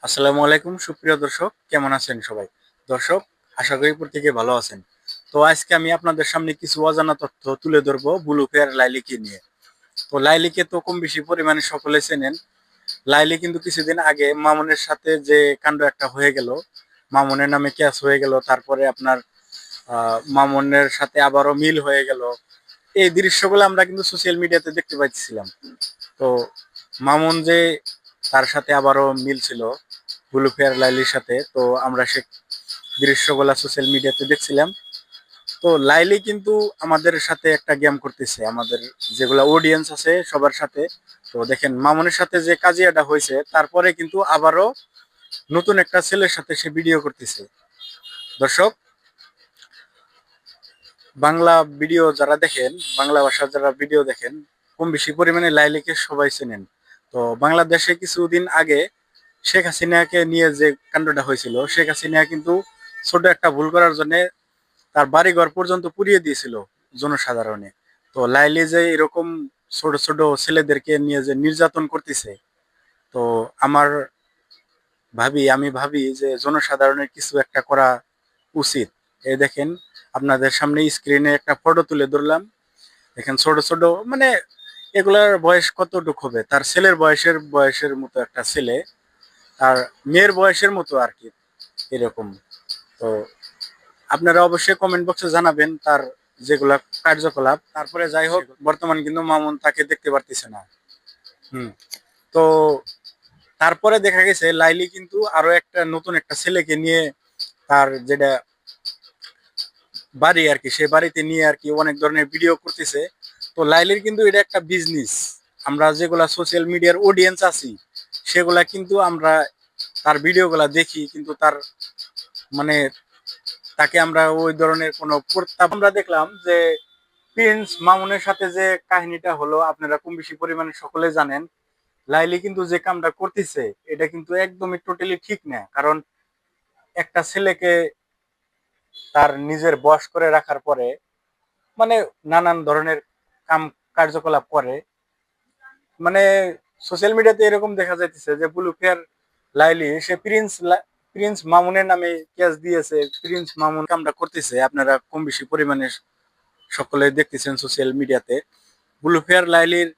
আসসালামু আলাইকুম, সুপ্রিয় দর্শক, কেমন আছেন সবাই? দর্শক, আশা করি প্রত্যেকে ভালো আছেন। তো আজকে আমি আপনাদের সামনে কিছু অজানা তথ্য তুলে ধরবো ব্লু পেয়ার লাইলিকে নিয়ে। তো লাইলিকে তো কম বেশি পরিমাণে সকলে চেনেন। লাইলি কিন্তু কিছুদিন আগে মামুনের সাথে যে কাণ্ড একটা হয়ে গেল, মামুনের নামে ক্যাশ হয়ে গেল, তারপরে আপনার মামুনের সাথে আবারও মিল হয়ে গেল। এই দৃশ্যগুলো আমরা কিন্তু সোশ্যাল মিডিয়াতে দেখতে পাচ্ছিলাম তো মামুন যে তার সাথে আবারও মিল ছিল ব্লু ফেয়ার লাইলির সাথে। তো আমরা সে দৃশ্যগুলা সোশ্যাল মিডিয়াতে দেখছিলাম। তো লাইলি কিন্তু আমাদের সাথে একটা গেম করতেছে। আমাদের যেগুলা অডিয়েন্স আছে সবার সাথে। তো দেখেন, মামুনের সাথে যে কাজিয়াটা হয়েছে, তারপরে কিন্তু আবারও নতুন একটা ছেলের সাথে সে ভিডিও করতেছে। দর্শক, বাংলা ভিডিও যারা দেখেন, বাংলা ভাষার যারা ভিডিও দেখেন, কম বেশি পরিমাণে লাইলিকে সবাই চেনেন। তো বাংলাদেশে কিছুদিন আগে শেখ হাসিনাকে নিয়ে যে কাণ্ডটা হয়েছিল, শেখ হাসিনা কিন্তু ছোট একটা ভুল করার জন্য তার বাড়িঘর পর্যন্ত পুড়িয়ে দিয়েছিল জনসাধারণে। তো লাইলি যে এরকম ছোট ছোট ছেলেদেরকে নিয়ে যে নির্যাতন করতেছে, তো আমার ভাবি, আমি ভাবি যে জনসাধারণের কিছু একটা করা উচিত। এই দেখেন, আপনাদের সামনে স্ক্রিনে একটা ফটো তুলে ধরলাম। দেখেন ছোট ছোট মানে এগুলার বয়স কতটুক হবে? তার ছেলের বয়সের বয়সের মতো একটা ছেলে আর মেয়ের বয়সের মতো আর কি এরকম। তো আপনারা অবশ্যই কমেন্ট বক্সে জানাবেন তার যেগুলা কার্যকলাপ। তারপরে যাই হোক, বর্তমান কিন্তু মামুন তাকে দেখতে পারতেছে না। হুম। তো তারপরে দেখা গেছে, লাইলি কিন্তু আরও একটা নতুন একটা ছেলেকে নিয়ে তার যেটা বাড়ি আর কি, সে বাড়িতে নিয়ে আর কি অনেক ধরনের ভিডিও করতেছে। তো লাইলির কিন্তু এটা একটা বিজনেস আমরা যেগুলা সোশ্যাল মিডিয়ার অডিয়েন্স আছি, সেগুলা কিন্তু আমরা তার ভিডিওগুলা দেখি, কিন্তু তার মানে তাকে আমরা ওই ধরনের কোনো আমরা দেখলাম যে প্রিন্স মামুনের সাথে যে কাহিনীটা হলো, আপনারা কম বেশি পরিমাণে সকলে জানেন, লাইলি কিন্তু যে কামটা করতেছে, এটা কিন্তু একদমই টোটালি ঠিক না। কারণ একটা ছেলেকে তার নিজের বশ করে রাখার পরে মানে নানান ধরনের কাম কার্যকলাপ করে। মানে সোশ্যাল মিডিয়াতে এরকম দেখা যাইতেছে যে ব্লু ফেয়ার লাইলি, সে প্রিন্স প্রিন্স মামুনের নামে কেস দিয়েছে। প্রিন্স মামুন কামটা করতেছে। আপনারা কম বেশি পরিমাণে সকলে দেখতেছেন সোশ্যাল মিডিয়াতে ব্লু ফেয়ার লাইলির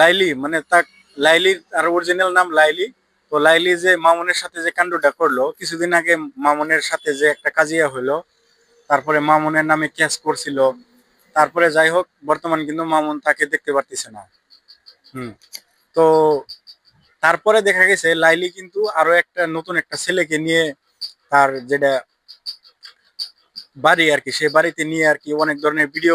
লাইলি মানে তা লাইলির আর অরিজিনাল নাম লাইলি। তো লাইলি যে মামুনের সাথে যে কাণ্ডটা করল, কিছুদিন আগে মামুনের সাথে যে একটা কাজিয়া হইল তারপরে মামুনের নামে কেস করছিল। তারপরে যাই হোক, বর্তমান কিন্তু মামুন তাকে দেখতে পারতেছে না। হুম। তো তারপরে দেখা গেছে, লাইলি কিন্তু আরও একটা নতুন একটা ছেলেকে নিয়ে তার যেটা বাড়ি আর কি, সে বাড়িতে নিয়ে আর কি অনেক ধরনের ভিডিও